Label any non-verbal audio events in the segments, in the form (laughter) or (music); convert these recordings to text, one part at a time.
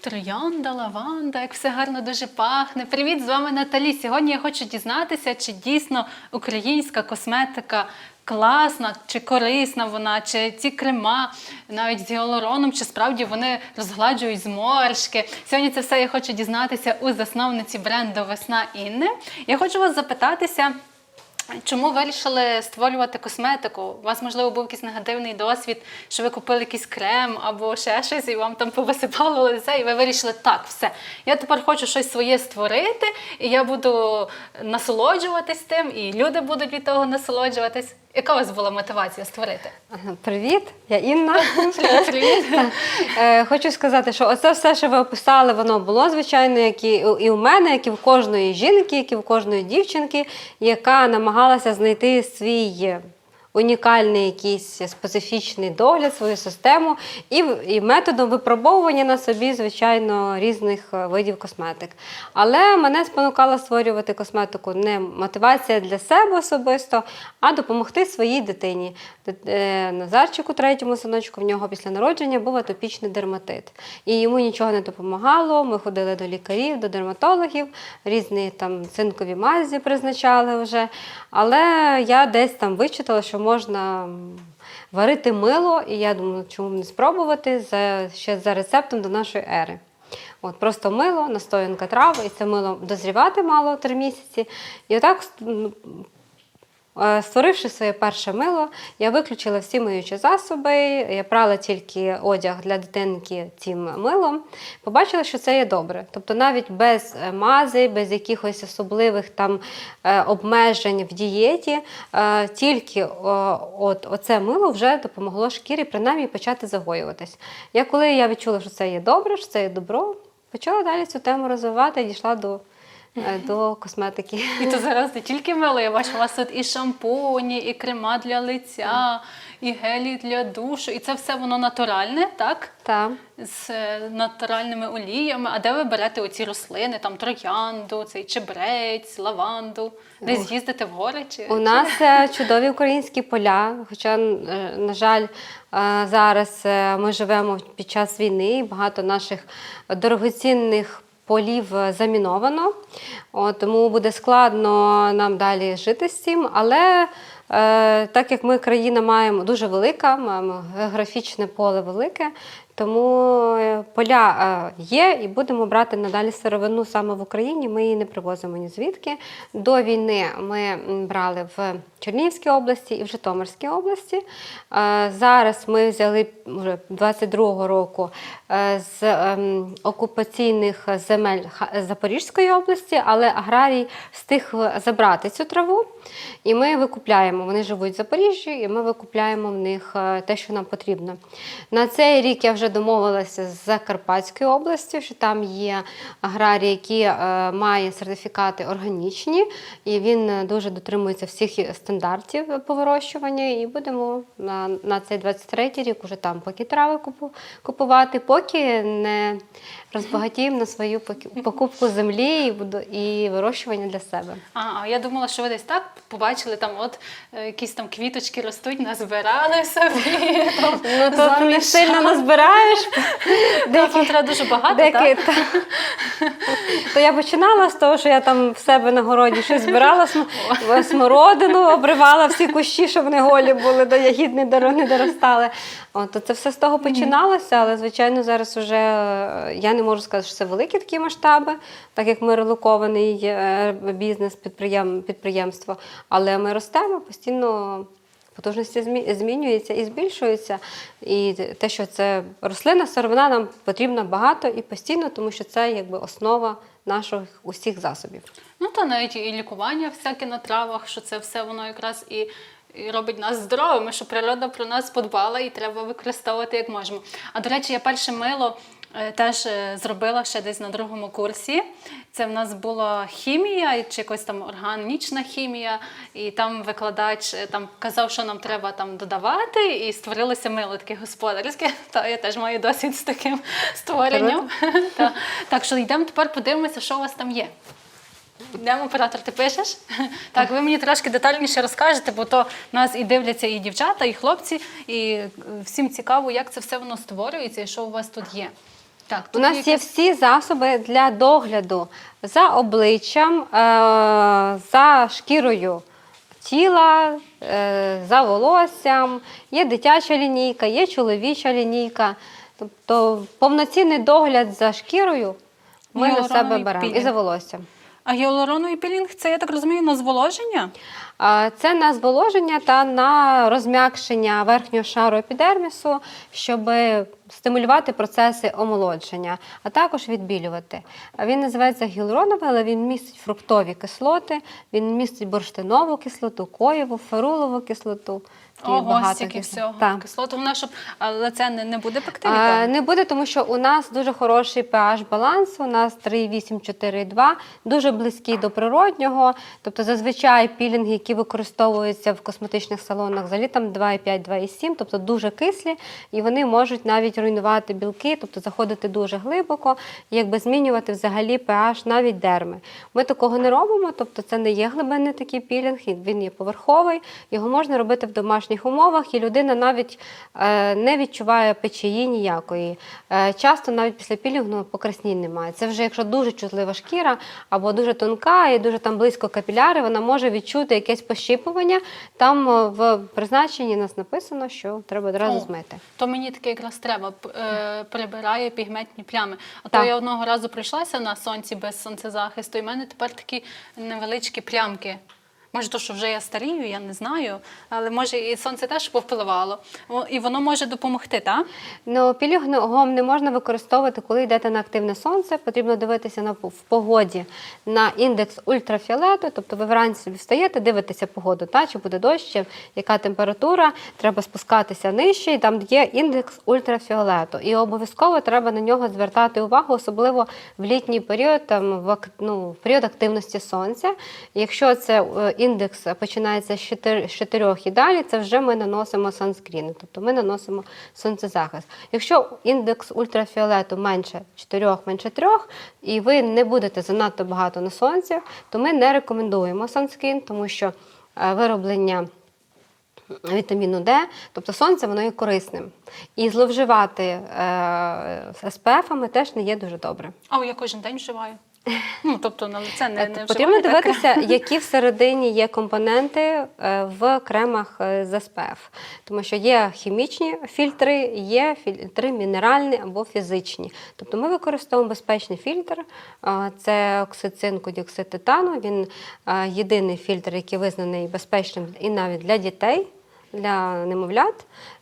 Троянда, лаванда, як все гарно дуже пахне. Привіт, з вами Наталі. Сьогодні я хочу дізнатися, чи дійсно українська косметика класна, чи корисна вона, чи ці крема навіть з гіалуроном, чи справді вони розгладжують зморшки. Сьогодні це все я хочу дізнатися у засновниці бренду Весна Інни. Я хочу вас запитатися. Чому вирішили створювати косметику? У вас, можливо, був якийсь негативний досвід, що ви купили якийсь крем або ще щось, і вам там повисипало лице, і ви вирішили, так, все. Я тепер хочу щось своє створити, і я буду насолоджуватись тим, і люди будуть від того насолоджуватись. Яка у вас була мотивація створити? Привіт, я Інна. (laughs) Привіт. Е, Хочу сказати, що оце все, що ви описали, воно було звичайно, як і, і у мене, як і в кожної жінки, як і в кожної дівчинки, яка намагалася знайти свій унікальний якийсь специфічний догляд, свою систему, і, і методом випробовування на собі, звичайно, різних е, видів косметик. Але мене спонукала створювати косметику не мотивація для себе особисто, а допомогти своїй дитині. Е, Назарчику, третьому синочку, в нього після народження був атопічний дерматит. І йому нічого не допомагало. Ми ходили до лікарів, до дерматологів, різні там цинкові мазі призначали вже. Але я десь там вичитала, що можна варити мило, і я думаю, чому не спробувати за, ще за рецептом до нашої ери. От просто мило, настоянка трав, і це мило дозрівати мало три місяці. І отак Створивши своє перше мило, я виключила всі миючі засоби, я прала тільки одяг для дитинки цим милом. Побачила, що це є добре. Тобто навіть без е, мази, без якихось особливих там е, обмежень в дієті, е, тільки от, оце мило вже допомогло шкірі принаймні почати загоюватись. Я коли я відчула, що це є добре, що це є добро, почала далі цю тему розвивати і дійшла до, е, до косметики. І то зараз не тільки мило, я бачу, у вас тут і шампуні, і крема для лиця, і гелі для душу. І це все воно натуральне, так? Так. З е, натуральними оліями. А де ви берете оці рослини, там троянду, цей чебрець, лаванду? Десь їздите в гори? Чи У нас е, чудові українські поля, хоча, е, на жаль, е, зараз е, ми живемо під час війни, і багато наших дорогоцінних полів е, заміновано, От, тому буде складно нам далі жити з цим. Але е, так як ми країна маємо дуже велика, маємо географічне поле велике, тому е, поля е, є і будемо брати надалі сировину саме в Україні. Ми її не привозимо ні звідки. До війни ми брали в Чернігівській області і в Житомирській області. Е, Зараз ми взяли вже 22-го року з ем, окупаційних земель Запорізької області, але аграрій встиг забрати цю траву, і ми викупляємо. Вони живуть в Запоріжжі, і ми викупляємо в них те, що нам потрібно. На цей рік я вже домовилася з Закарпатською областю, що там є аграрій, який е, має сертифікати органічні, і він е, дуже дотримується всіх стандартів по вирощуванню. І будемо на, на цей 23-й рік уже там поки трави купувати, поки не розбагатіємо на свою покупку землі і, вирощування для себе. А, а я думала, що ви десь так побачили, там от е, якісь там квіточки ростуть, назбирали собі. (laughs) Ну, то не сильно назбираєш. (laughs) Треба дуже багато, так? та. То я починала з того, що я там в себе на городі щось збирала, смородину, обривала всі кущі, щоб вони голі були, до ягід не не доростали. От, то це все з того починалося, але звичайно зараз вже е, я не можу сказати, що це великі такі масштаби, так як ми релокований е, бізнес, підприєм, підприємство. Але ми ростемо постійно. Потужності змі- змінюються і збільшуються. І те, що це рослина, сировина нам потрібна багато і постійно, тому що це якби основа наших усіх засобів. Ну та навіть і лікування всяке на травах, що це все воно якраз і. І робить нас здоровими, що природа про нас подбала і треба використовувати як можемо. А до речі, я перше мило теж е, зробила ще десь на другому курсі. Це в нас була хімія, чи якась там органічна хімія, і там викладач е, там казав, що нам треба там додавати, і створилося мило таке господарське. (laughs) Та я теж маю досвід з таким (laughs) створенням. (laughs) Та. Так що йдемо тепер подивимося, що у вас там є. Йдемо, оператор, ти пишеш? Так, ви мені трошки детальніше розкажете, бо то нас і дивляться і дівчата, і хлопці, і е, всім цікаво, як це все воно створюється і що у вас тут є. Так, У нас є всі засоби для догляду за обличчям, е, за шкірою тіла, е, за волоссям. Є дитяча лінійка, є чоловіча лінійка. Тобто повноцінний догляд за шкірою ми на себе беремо і за волоссям. А гіалуроновий пілінг це, я так розумію, на зволоження? Це на зволоження та на розм'якшення верхнього шару епідермісу, щоб стимулювати процеси омолодження, а також відбілювати. Він називається гіалуроновий, але він містить фруктові кислоти, він містить бурштинову кислоту, коєву, ферулову кислоту. І Ого, стільки всього. Так. Кислот, головне, щоб але це не, не буде А. Не буде, тому що у нас дуже хороший pH баланс, у нас 3,8-4,2, дуже близький до природнього. Тобто зазвичай пілінги, які використовуються в косметичних салонах, взагалі там 2,5, 2,7, тобто дуже кислі, і вони можуть навіть руйнувати білки, тобто заходити дуже глибоко, і якби змінювати взагалі pH навіть дерми. Ми такого не робимо, тобто це не є глибинний такий пілінг, він є поверховий, його можна робити в домашніх умовах, і людина навіть е, не відчуває печії ніякої. Е, часто навіть після пілінгу покраснень немає. Це вже якщо дуже чутлива шкіра або дуже тонка і дуже там близько капіляри, вона може відчути якесь пощипування. Там е, в призначенні нас написано, що треба одразу О. змити. То мені таке якраз треба. Прибирає пігментні плями. А Так. то я одного разу пройшлася на сонці без сонцезахисту, і в мене тепер такі невеличкі плямки. Може, то, що вже я старію, я не знаю, але може і сонце теж повпливало. І воно може допомогти, так? Ну, пілігом не можна використовувати, коли йдете на активне сонце. Потрібно дивитися на в погоді на індекс ультрафіолету. Тобто ви вранці собі встаєте, дивитеся погоду, та чи буде дощ, чи яка температура, треба спускатися нижче, і там є індекс ультрафіолету. І обов'язково треба на нього звертати увагу, особливо в літній період, там в ну, в період активності сонця. Якщо це е, індекс починається з 4, з 4 і далі, це вже ми наносимо санскріни, тобто ми наносимо сонцезахист. Якщо індекс ультрафіолету менше 4, менше 3, і ви не будете занадто багато на сонці, то ми не рекомендуємо санскрін, тому що е, вироблення вітаміну Д, тобто сонце, воно є корисним. І зловживати е, СПФами теж не є дуже добре. А я кожен день вживаю. Ну, тобто на лице не, не Потрібно дивитися, (laughs) які всередині є компоненти е, в кремах е, з СПФ. Тому що є хімічні фільтри, є фільтри мінеральні або фізичні. Тобто ми використовуємо безпечний фільтр. е, Це оксид цинку, діоксид титану. Він єдиний фільтр, який визнаний безпечним і навіть для дітей, для немовлят,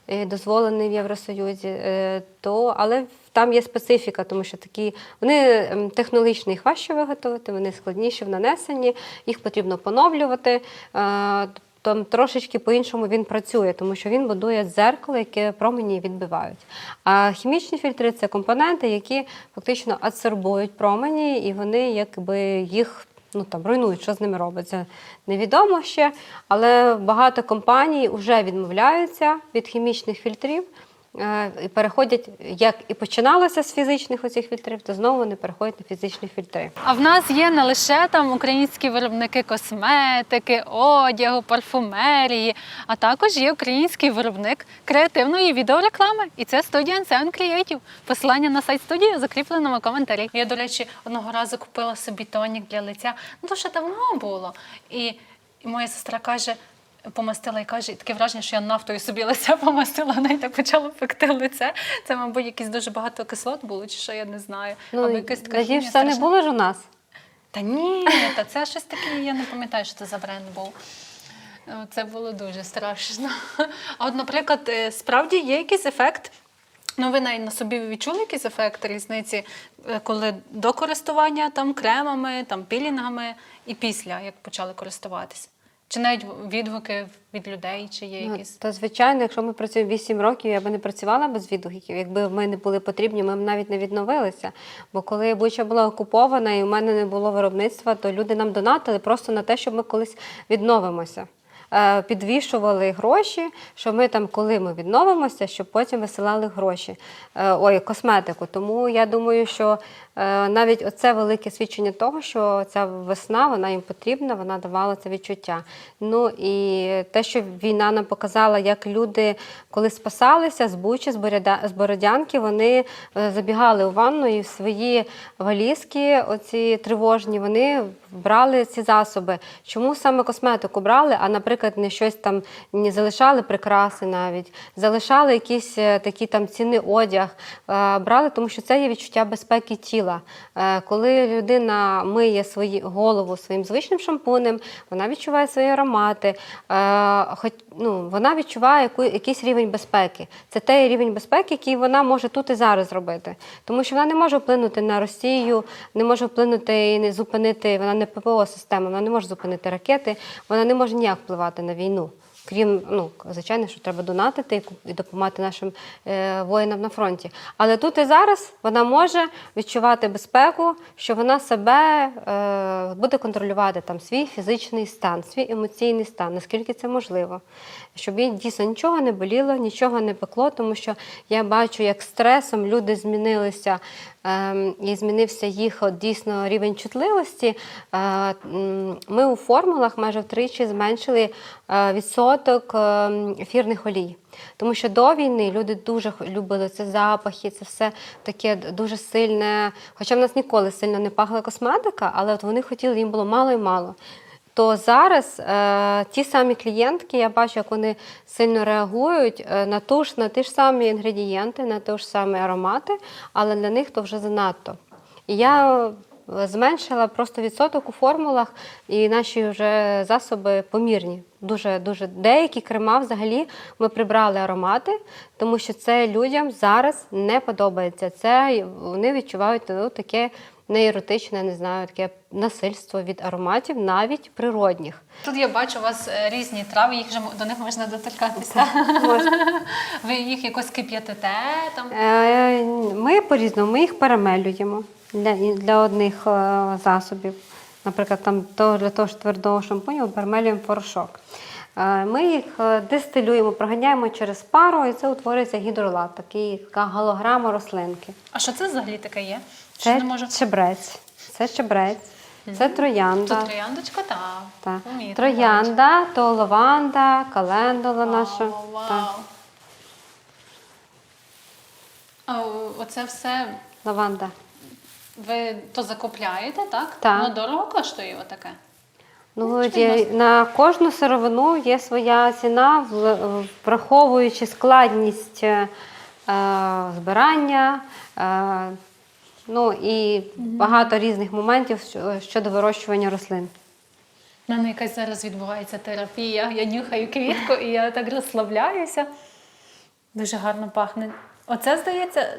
дозволений в Євросоюзі. Е, То, але там є специфіка, тому що такі вони ем, технологічно їх важче виготовити, вони складніші в нанесенні, їх потрібно поновлювати. Е, Там трошечки по-іншому він працює, тому що він будує дзеркало, яке промені відбивають. А хімічні фільтри це компоненти, які фактично адсорбують промені, і вони якби їх ну там руйнують, що з ними робиться. Невідомо ще, але багато компаній вже відмовляються від хімічних фільтрів. Е, І переходять, як і починалося з фізичних оцих фільтрів, то знову вони переходять на фізичні фільтри. А в нас є не лише там українські виробники косметики, одягу, парфумерії, а також є український виробник креативної відеореклами. І це студія NCN Creative. Посилання на сайт студії закріплено в коментарі. Я, до речі, одного разу купила собі тонік для лиця. Ну, дуже давно було. І, і моя сестра каже. Помастила і каже, і таке враження, що я нафтою собі лице помастила, вона і так почала пекти лице. Це, мабуть, якісь дуже багато кислот було, чи що я не знаю. Або Ну, якась така хімія це не було ж у нас. Та ні, та це щось таке, я не пам'ятаю, що це за бренд був. Е, Це було дуже страшно. А от, наприклад, е, справді є якийсь ефект. Ну, ви навіть на собі відчули якийсь ефект різниці, е, коли до користування там кремами, там пілінгами і після, як почали користуватися? Чи навіть відгуки від людей, чи є Ну, якісь? то звичайно, якщо ми працюємо 8 років, я би не працювала без відгуків. Якби ми не були потрібні, ми б навіть не відновилися. Бо коли Буча була окупована і в мене не було виробництва, то люди нам донатили просто на те, щоб ми колись відновимося. Е, підвішували гроші, що ми там, коли ми відновимося, щоб потім висилали гроші, е, ой, косметику. Тому я думаю, що е, навіть оце велике свідчення того, що ця весна вона їм потрібна, вона давала це відчуття. Ну і те, що війна нам показала, як люди, коли спасалися з Бучі, з Бородянки, вони забігали у ванну і в свої валізки, оці тривожні, вони брали ці засоби. Чому саме косметику брали, а, наприклад, не щось там не залишали прикраси навіть, залишали якийсь е, такий там цінний одяг, е, брали, тому що це є відчуття безпеки тіла. Е, Коли людина миє свої голову своїм звичним шампунем, вона відчуває свої аромати, хоч ну, вона відчуває якийсь рівень безпеки. Це той рівень безпеки, який вона може тут і зараз зробити. Тому що вона не може вплинути на Росію, не може вплинути і не зупинити, вона не ППО система, вона не може зупинити ракети, вона не може ніяк впливати на війну. Крім, ну, звичайно, що треба донатити і допомагати нашим е, воїнам на фронті. Але тут і зараз вона може відчувати безпеку, що вона себе е, буде контролювати там свій фізичний стан, свій емоційний стан, наскільки це можливо. Щоб їй дійсно нічого не боліло, нічого не пекло, тому що я бачу, як стресом люди змінилися і змінився їх от, дійсно рівень чутливості. Е, Ми у формулах майже втричі зменшили е, відсоток ем, ефірних олій. Тому що до війни люди дуже любили це запахи, це все таке дуже сильне. Хоча в нас ніколи сильно не пахла косметика, але от вони хотіли, їм було мало і мало. То зараз е, ті самі клієнтки, я бачу, як вони сильно реагують е, на ту ж на ті ж самі інгредієнти, на ті ж самі аромати, але для них то вже занадто. І я зменшила просто відсоток у формулах, і наші вже засоби помірні. Дуже дуже деякі крема взагалі ми прибрали аромати, тому що це людям зараз не подобається. Це вони відчувають ну, таке нееротичне, не знаю, таке насильство від ароматів, навіть природних. Тут я бачу у вас е, різні трави, їх вже м- до них можна доторкатися. (laughs) Ви їх якось кип'ятите там. Е, Ми по-різному ми їх перемелюємо для, для одних е, засобів. Наприклад, там то, для того ж твердого шампуню ми перемелюємо порошок. Е, Ми їх е, дистилюємо, проганяємо через пару, і це утворюється гідролат, такий, така голограма рослинки. А що це взагалі таке є? Що Це не можу. чебрець. Це чебрець, це троянда. Тут трояндочка, так. Помітно, Троянда, то лаванда, календула наша. Вау, вау. А оце все Лаванда. Ви то закупляєте, так? Так. Воно дорого коштує отаке? Ну, є, на кожну сировину є своя ціна, враховуючи складність е, збирання, е, ну і багато різних моментів щодо вирощування рослин. У мене якась зараз відбувається терапія. Я нюхаю квітку і я так розслабляюся. Дуже гарно пахне. Оце, здається,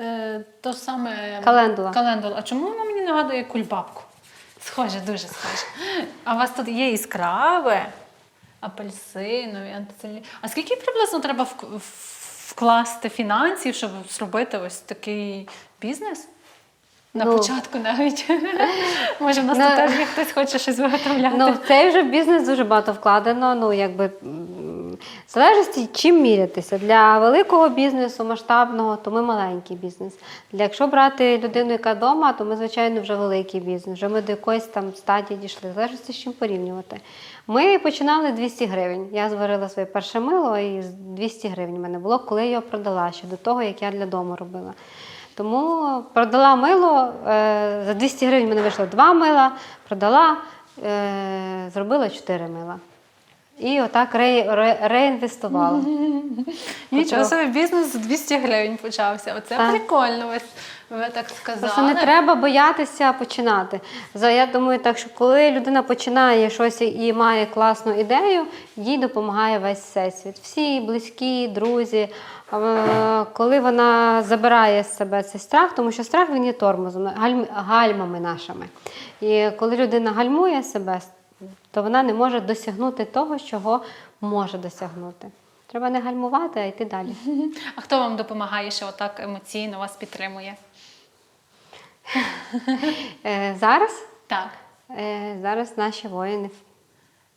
е, то саме Календула. календула. А чому воно мені нагадує кульбабку? Схоже, дуже схоже. А у вас тут є іскрави, апельсинові, антицелі. А скільки приблизно треба вкласти фінансів, щоб зробити ось такий бізнес? На Ну. початку навіть. (laughs) Може, в нас Ну, тут теж хтось хоче щось виготовляти. Ну, в цей вже бізнес дуже багато вкладено. Ну, якби в залежності, чим мірятися. Для великого бізнесу, масштабного, то ми маленький бізнес. Для якщо брати людину, яка вдома, то ми, звичайно, вже великий бізнес. Вже ми до якоїсь там стадії дійшли. В залежності з чим порівнювати. Ми починали 200 гривень. Я зварила своє перше мило, і з 200 гривень в мене було, коли я його продала ще до того, як я для дому робила. Тому продала мило, е, за 200 гривень мене вийшло два мила, продала, е, зробила 4 мила. І отак ре, ре, реінвестувала. Нічого собі бізнес з 200 гривень почався. Оце Так. прикольно. Ви, ви так сказали. Просто не треба боятися починати. Я думаю, так що коли людина починає щось і має класну ідею, їй допомагає весь всесвіт. Всі близькі, друзі. Коли вона забирає з себе цей страх, тому що страх він є тормозом, гальмами нашими. І коли людина гальмує себе, то вона не може досягнути того, чого може досягнути. Треба не гальмувати, а йти далі. (laughs) А хто вам допомагає, що отак емоційно вас підтримує? (laughs) Е, Зараз Так, Е, Зараз наші воїни.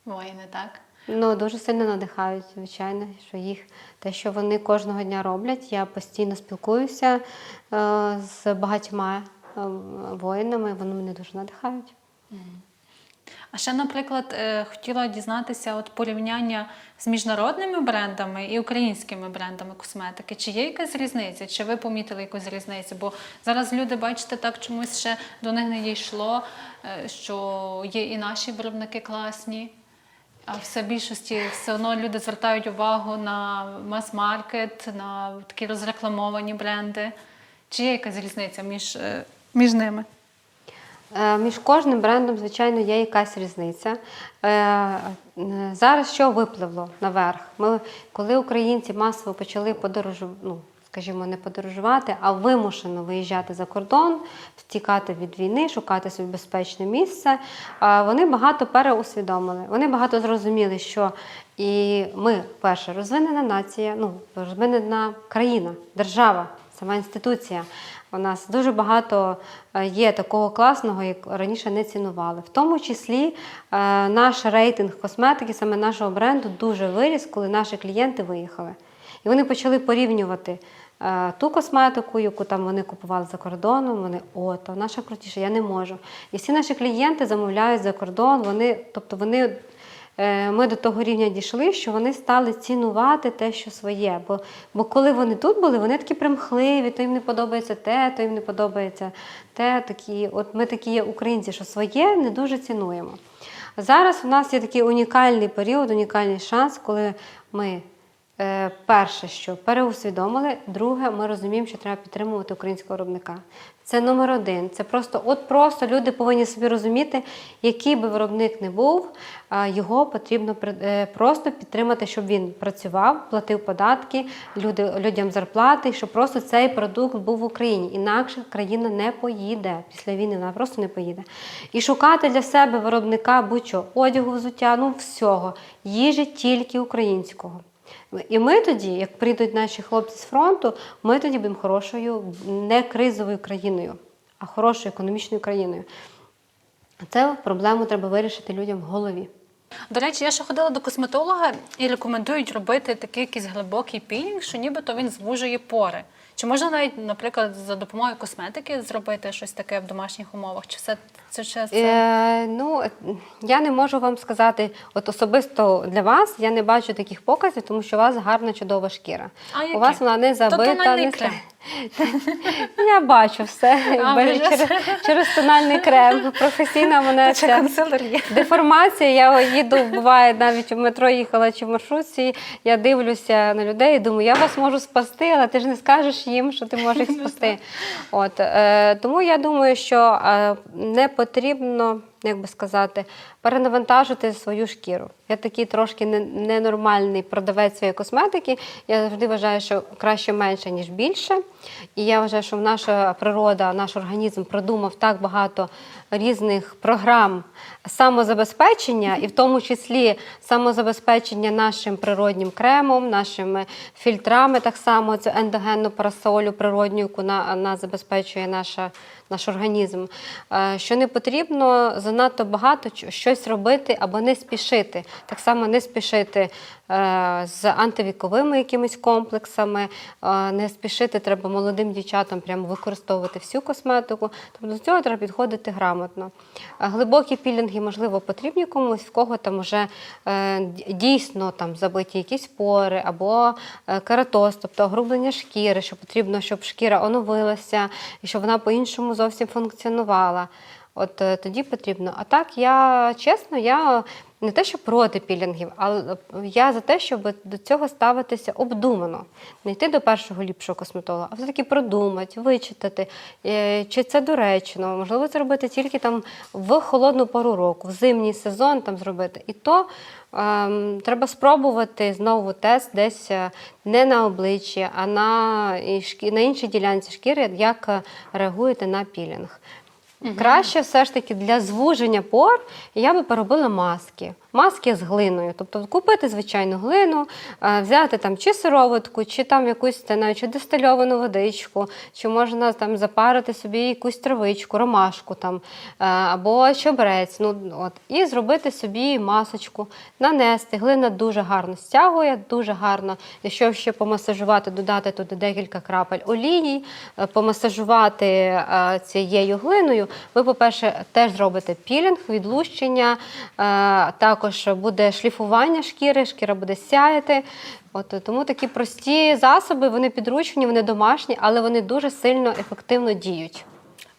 воїни, так. Ну, дуже сильно надихають, звичайно, що їх те, що вони кожного дня роблять. Я постійно спілкуюся е, з багатьма е, воїнами, вони мене дуже надихають. А ще, наприклад, е, хотіла дізнатися от порівняння з міжнародними брендами і українськими брендами косметики. Чи є якась різниця? Чи ви помітили якусь різницю? Бо зараз люди, бачите, так чомусь ще до них не дійшло, е, що є і наші виробники класні. А все більшості все одно люди звертають увагу на мас-маркет, на такі розрекламовані бренди. Чи є якась різниця між, е, між ними? Е, Між кожним брендом, звичайно, є якась різниця. Е, Зараз що випливло наверх? Ми, коли українці масово почали подорожувати, ну, скажімо, не подорожувати, а вимушено виїжджати за кордон, втікати від війни, шукати собі безпечне місце, е, вони багато переусвідомили. Вони багато зрозуміли, що і ми, перше, розвинена нація, ну, розвинена країна, держава, сама інституція. У нас дуже багато е, є такого класного, як раніше не цінували. В тому числі е, наш рейтинг косметики, саме нашого бренду, дуже виріс, коли наші клієнти виїхали. І вони почали порівнювати е, ту косметику, яку там вони купували за кордоном. Вони о, наша крутіша, я не можу. І всі наші клієнти замовляють за кордон. Вони, тобто вони ми до того рівня дійшли, що вони стали цінувати те, що своє. Бо, бо коли вони тут були, вони такі примхливі, то їм не подобається те, то їм не подобається те. Такі, от ми такі є українці, що своє не дуже цінуємо. Зараз у нас є такий унікальний період, унікальний шанс, коли ми. Е, Перше, що переусвідомили, друге, ми розуміємо, що треба підтримувати українського виробника. Це номер один. Це просто, от просто люди повинні собі розуміти, який би виробник не був, його потрібно е, просто підтримати, щоб він працював, платив податки, люди, людям зарплати, щоб просто цей продукт був в Україні. Інакше країна не поїде після війни, вона просто не поїде. І шукати для себе виробника будь-що, одягу, взуття, ну всього, їжі тільки українського. І ми тоді, як прийдуть наші хлопці з фронту, ми тоді будемо хорошою, не кризовою країною, а хорошою економічною країною. Це проблему треба вирішити людям в голові. До речі, я ще ходила до косметолога і рекомендують робити такий якийсь глибокий пілінг, що нібито він звужує пори. Чи можна навіть, наприклад, за допомогою косметики зробити щось таке в домашніх умовах? Чи все це ще це? Е, ну, е, я не можу вам сказати, от особисто для вас я не бачу таких показів, тому що у вас гарна чудова шкіра. А які? у вас вона не забита. тональний не. (laughs) Я бачу все А, через, через тональний крем. Професійна (laughs) мене є? деформація. Я їду, буває, навіть в метро їхала чи в маршрутці. Я дивлюся на людей і думаю, я вас можу спасти, але ти ж не скажеш їм, що ти можеш (laughs) їх спасти. От, е, тому я думаю, що е, не потрібно, як би сказати, перенавантажити свою шкіру. Я такий трошки не- ненормальний продавець своєї косметики. Я завжди вважаю, що краще менше, ніж більше. І я вважаю, що наша природа, наш організм продумав так багато різних програм самозабезпечення, і в тому числі самозабезпечення нашим природнім кремом, нашими фільтрами, так само це ендогенну парасолю природню, яку на, нас забезпечує наша, наш організм. Е, Що не потрібно занадто багато щось робити або не спішити. Так само не спішити з антивіковими якимись комплексами, е, не спішити треба молодим дівчатам прямо використовувати всю косметику. Тобто до цього треба підходити грамотно. Глибокі пілінги, можливо, потрібні комусь, в кого там вже е, дійсно там забиті якісь пори або е, кератоз, тобто огрублення шкіри, що потрібно, щоб шкіра оновилася і щоб вона по-іншому зовсім функціонувала. От е, тоді потрібно. А так, я чесно, я не те, що проти пілінгів, але я за те, щоб до цього ставитися обдумано. Не йти до першого ліпшого косметолога, а все-таки продумати, вичитати, е, чи це доречно. Можливо, це робити тільки там в холодну пору року, в зимній сезон там зробити. І то ем, треба спробувати знову тест десь е, не на обличчі, а на, на іншій ділянці шкіри, як е, реагуєте на пілінг. Краще все ж таки для звуження пор я би поробила маски. Маски з глиною. Тобто купити звичайну глину, е, взяти там чи сироватку, чи там якусь навіть дистильовану водичку, чи можна там запарити собі якусь травичку, ромашку там, е, або чебрець. Ну, от, і зробити собі масочку, нанести. Глина дуже гарно стягує, дуже гарно. Якщо ще помасажувати, додати туди декілька крапель олії, е, помасажувати цією глиною, ви, по-перше, теж зробите пілінг, відлущення, е, також буде шліфування шкіри, шкіра буде сяяти. От, тому такі прості засоби, вони підручні, вони домашні, але вони дуже сильно ефективно діють.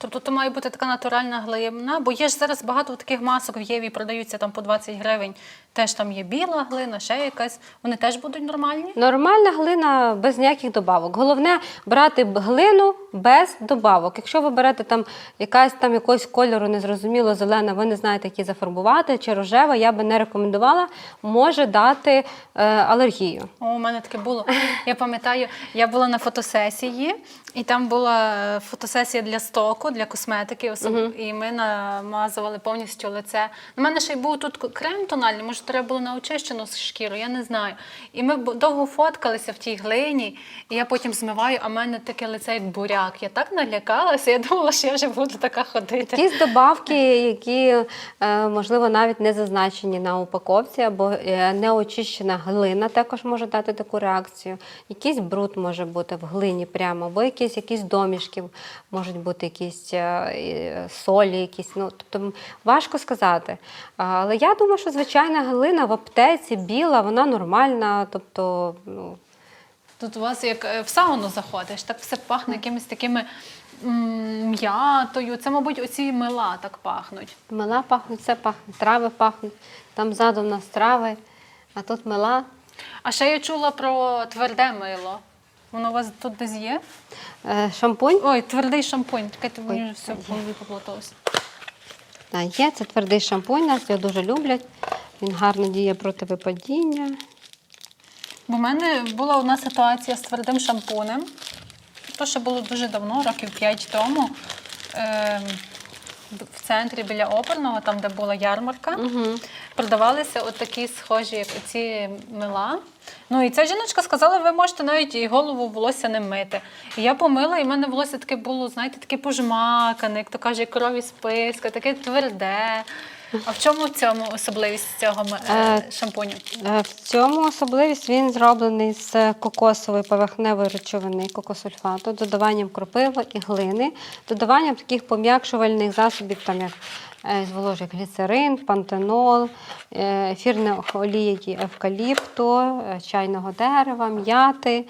Тобто то має бути така натуральна глина, бо є ж зараз багато таких масок в Єві продаються там по 20 гривень. Теж там є біла глина, ще якась. Вони теж будуть нормальні? Нормальна глина без ніяких добавок. Головне брати глину без добавок. Якщо ви берете там якась там якогось кольору, незрозуміло, зелена, ви не знаєте, які зафарбувати, чи рожева, я би не рекомендувала, може дати е, алергію. О, у мене таке було. Я пам'ятаю, я була на фотосесії, і там була фотосесія для стоку, для косметики. особ- І ми намазували повністю лице. У мене ще й був тут крем тональний, може, треба було на очищену шкіру, я не знаю. І ми довго фоткалися в тій глині, і я потім змиваю, а в мене таке лице як буряк. Я так налякалася, я думала, що я вже буду така ходити. Якісь добавки, які е, можливо навіть не зазначені на упаковці, або е, неочищена глина також може дати таку реакцію. Якийсь бруд може бути в глині прямо, або якісь, якісь домішки, можуть бути якісь е, е, солі, якісь. Ну, тобто важко сказати. Але я думаю, що звичайна глина в аптеці біла, вона нормальна. Тобто, ну, Тут у вас як е, в сауну заходиш, так все пахне якимись такими м'ятою. Це, мабуть, оці мила так пахнуть. мила пахнуть, все пахне, трави пахнуть. Там ззаду в нас трави, а тут мила. А ще я чула про тверде мило. Воно у вас тут десь є? Е, Шампунь. Ой, твердий шампунь. Таке мені вже все в голові поплуталося. Є, це твердий шампунь, нас його дуже люблять. Він гарно діє проти випадіння. Бо в мене була одна ситуація з твердим шампунем. То ще було дуже давно, років 5 тому. Ем, в центрі біля оперного, там, де була ярмарка, продавалися от такі схожі, як оці мила. Ну і ця жіночка сказала, ви можете навіть і голову волосся не мити. І я помила, і в мене волосся таке було, знаєте, таке пожмакане, як то каже, крові списка, таке тверде. А в чому в цьому особливість цього е, Е, шампуню? Е, В цьому особливість він зроблений з кокосової поверхневої речовини, кокосульфату, додаванням кропиви і глини, додаванням таких пом'якшувальних засобів, там як е, зволожує гліцерин, пантенол, е, ефірна олія евкаліпту, чайного дерева, м'яти.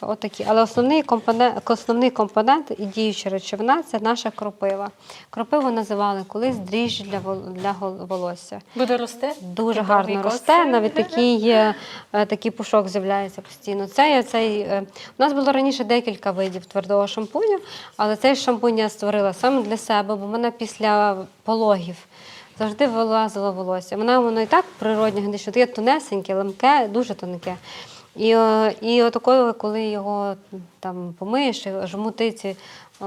Отакі. Але основний компонент, основний компонент і діюча речовина це наша кропива. Кропиву називали колись дріжджі для, для волосся. Буде рости? Дуже Такий гарно довгий росте, навіть такий, е, такий пушок з'являється постійно. Це цей, е, у нас було раніше декілька видів твердого шампуню, але цей шампунь я створила саме для себе, бо мене після пологів завжди вилазило волосся. Мене воно і так природньо гнить, таке тонесеньке, ламке, дуже тонке. І, е, і отакою, коли його там помиєш, жмутиці е,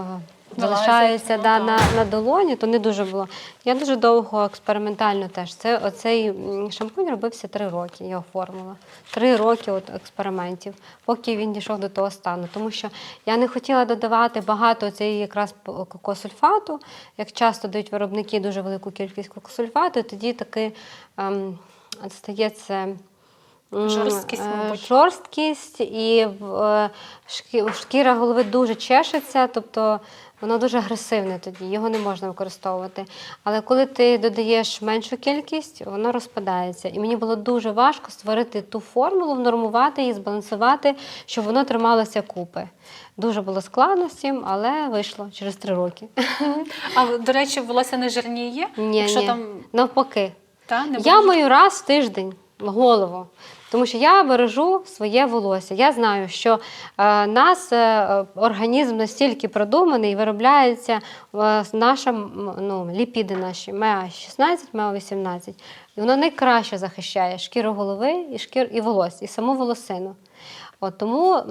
залишаються ну, да, на, на долоні, то не дуже було. Я дуже довго експериментально теж. Це оцей шампунь робився три роки, його формула. Три роки от експериментів, поки він дійшов до того стану. Тому що я не хотіла додавати багато цієї якраз кокосульфату. Як часто дають виробники дуже велику кількість кокосульфату, тоді таки ем, стається. Жорсткість, е, мабуть. жорсткість і е, шкіра голови дуже чешеться, тобто воно дуже агресивне тоді, його не можна використовувати. Але коли ти додаєш меншу кількість, воно розпадається. І мені було дуже важко створити ту формулу, внормувати її, збалансувати, щоб воно трималося купи. Дуже було складно з цим, але вийшло через три роки. А до речі, волосся не жирніє? Ні, Якщо ні. там Навпаки. та, не Я мию раз в тиждень голову. Тому що я бережу своє волосся. Я знаю, що е, нас е, організм настільки продуманий, виробляється е, наша ну, ліпіди наші МЕА-16, МЕА-18. І воно найкраще захищає шкіру голови і шкір і волосся, і саму волосину. От тому,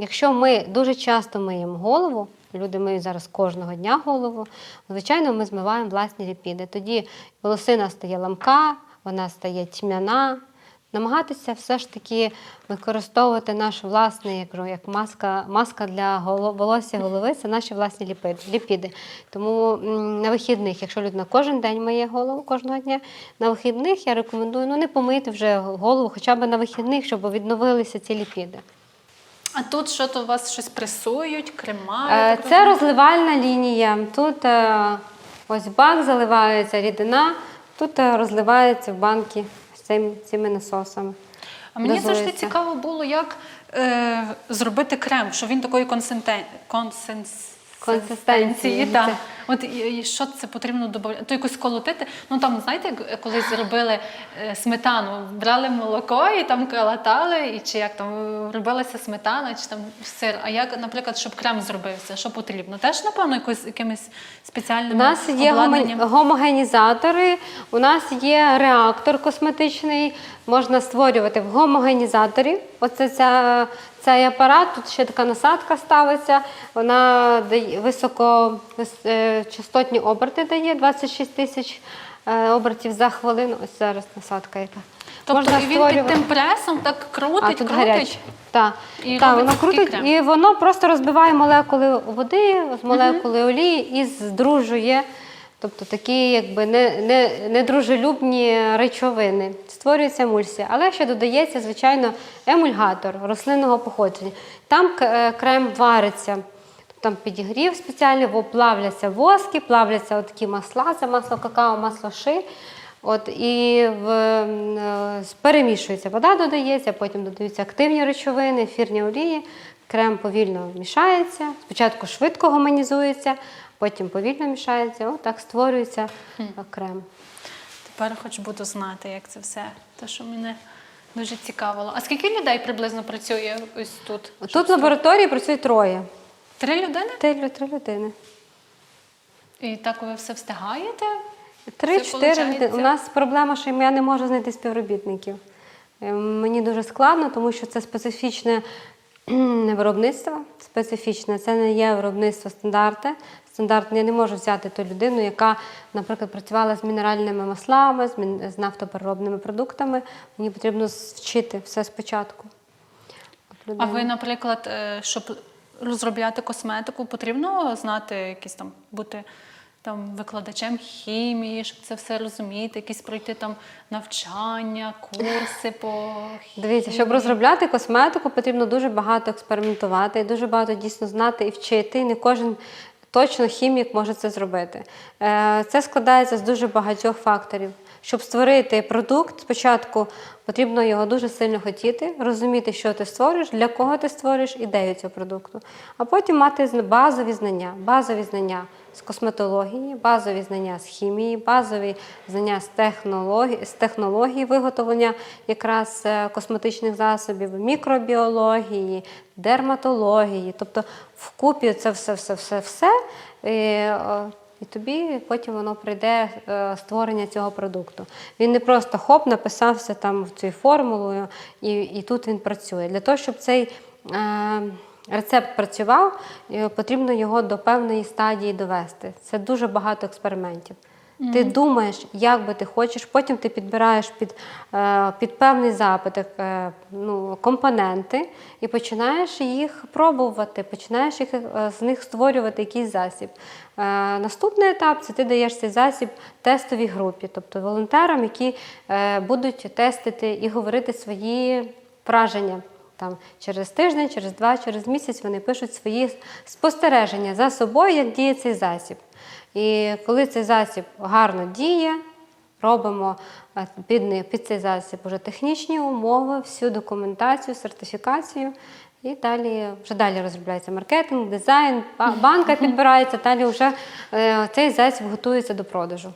якщо ми дуже часто миємо голову, люди миють зараз кожного дня голову, звичайно, ми змиваємо власні ліпіди. Тоді волосина стає ламка, вона стає тьмяна. Намагатися все ж таки використовувати наш власний, як, кажу, як маска, маска для волосся голови це наші власні ліпіди. Тому на вихідних, якщо людина кожен день миє голову кожного дня, на вихідних я рекомендую ну, не помити вже голову, хоча б на вихідних, щоб відновилися ці ліпіди. А тут що то у вас щось пресують, крема? Е, я Це розливальна лінія. Тут е, ось бак заливається рідина, тут е, розливається в банки цим, цими насосами. А мені завжди цікаво було, як е, зробити крем, що він такої консистен... Консистенції, консистенції. Так. От і, і що це потрібно додати? То якось колотити. Ну там, знаєте, як колись зробили е, сметану, брали молоко і там калатали, і чи як там е, робилася сметана, чи там сир. А як, наприклад, щоб крем зробився, що потрібно? Теж, напевно, якось якимось спеціальним У нас є гомогенізатори, у нас є реактор косметичний, можна створювати в гомогенізаторі. Оце ця, цей апарат, тут ще така насадка ставиться, вона дає високо е, частотні оберти дає 26 тисяч е, обертів за хвилину. Ось зараз насадка яка. Тобто Можна і він під тим пресом так крутить, а, тут крутить. Так, І так воно крутить, крем. і воно просто розбиває молекули води, молекули олії і здружує. Тобто такі якби не, не, недружелюбні речовини. Створюється емульсія. Але ще додається, звичайно, емульгатор рослинного походження. Там е, крем вариться. Там підігрів спеціальний, плавляться воски, плавляться такі масла, це масло какао, масло ши. От, і в, е, перемішується вода, додається, потім додаються активні речовини, ефірні олії. Крем повільно мішається. Спочатку швидко гомонізується, потім повільно мішається. Отак створюється крем. Тепер хоч буду знати, як це все. Те, що мене дуже цікавило. А скільки людей приблизно працює ось тут? Тут в лабораторії працюють троє. Три людини? Три, три людини. І так ви все встигаєте? Три-чотири людини. У нас проблема, що я не можу знайти співробітників. Е, Мені дуже складно, тому що це специфічне виробництво. Специфічне. Це не є виробництво стандарти. Стандарт я не можу взяти ту людину, яка, наприклад, працювала з мінеральними маслами, з нафтопереробними продуктами. Мені потрібно вчити все спочатку. А ви, наприклад, е, щоб розробляти косметику, потрібно знати якісь там бути там викладачем хімії, щоб це все розуміти, якісь пройти там навчання, курси по (laughs) Дивіться, щоб розробляти косметику, потрібно дуже багато експериментувати, і дуже багато дійсно знати і вчити. І не кожен точно хімік може це зробити. Е, Це складається з дуже багатьох факторів. Щоб створити продукт, спочатку потрібно його дуже сильно хотіти, розуміти, що ти створюєш, для кого ти створюєш ідею цього продукту, а потім мати базові знання, базові знання з косметології, базові знання з хімії, базові знання з технології, з технології виготовлення якраз е, косметичних засобів, мікробіології, дерматології. Тобто вкупі це все, все, все, все. І, е, і тобі потім воно прийде е, створення цього продукту. Він не просто хоп, написався там в цю формулу, і, і тут він працює. Для того, щоб цей е, рецепт працював, е, потрібно його до певної стадії довести. Це дуже багато експериментів. Ти думаєш, як би ти хочеш, потім ти підбираєш під, е, під певний запит е, ну, компоненти і починаєш їх пробувати, починаєш їх, е, з них створювати якийсь засіб. Наступний етап це ти даєш цей засіб тестовій групі, тобто волонтерам, які будуть тестити і говорити свої враження. Там через тиждень, через два, через місяць вони пишуть свої спостереження за собою, як діє цей засіб. І коли цей засіб гарно діє, робимо е, під, під цей засіб вже технічні умови, всю документацію, сертифікацію. І далі вже далі розробляється маркетинг, дизайн, банка (laughs) підбирається, далі вже е, цей засіб готується до продажу.